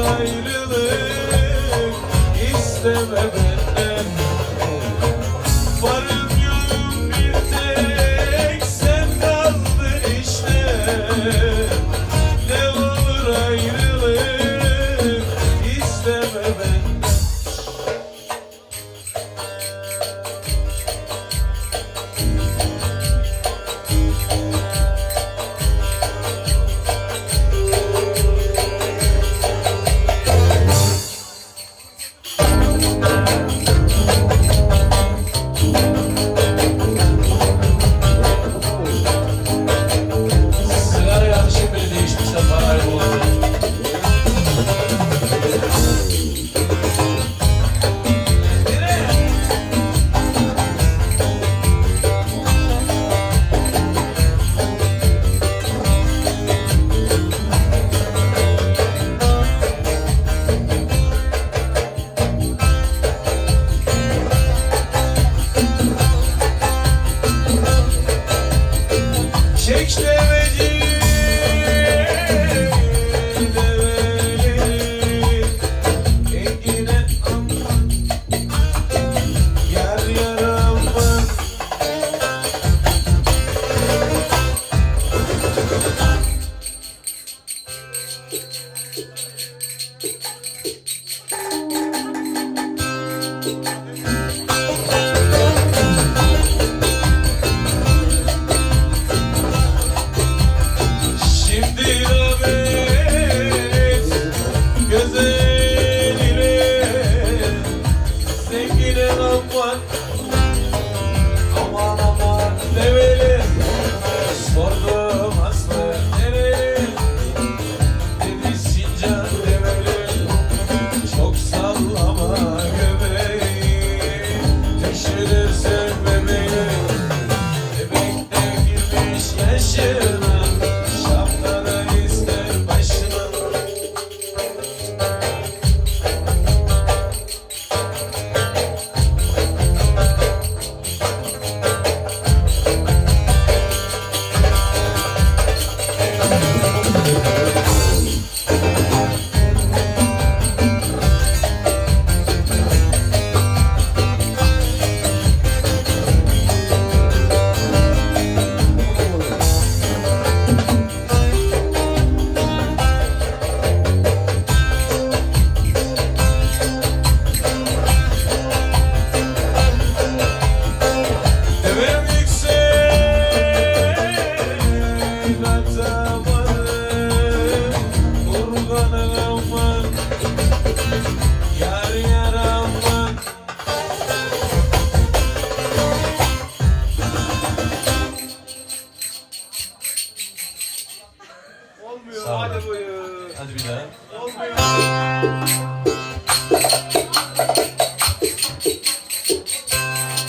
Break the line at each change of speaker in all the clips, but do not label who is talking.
ayrılık isteme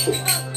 Thank you.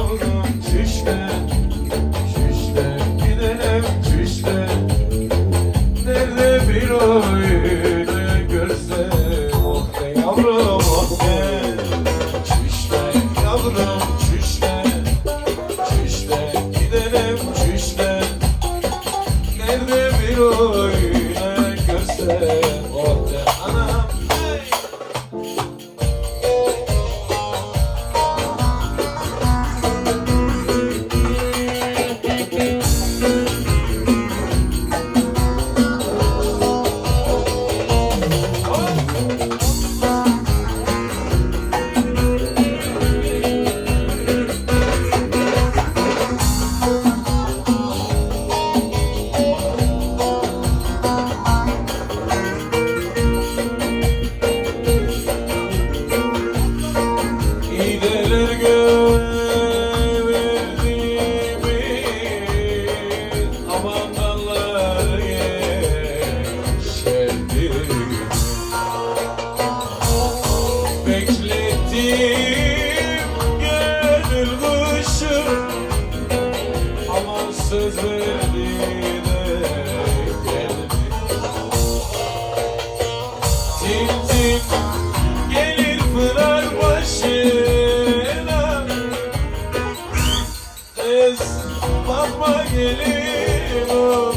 yavrum Şişte, gidelim şişte Nerede bir oyunu görse Oh be yavrum oh be. Şişte gidelim şişte Nerede bir oyunu görse Oh dilim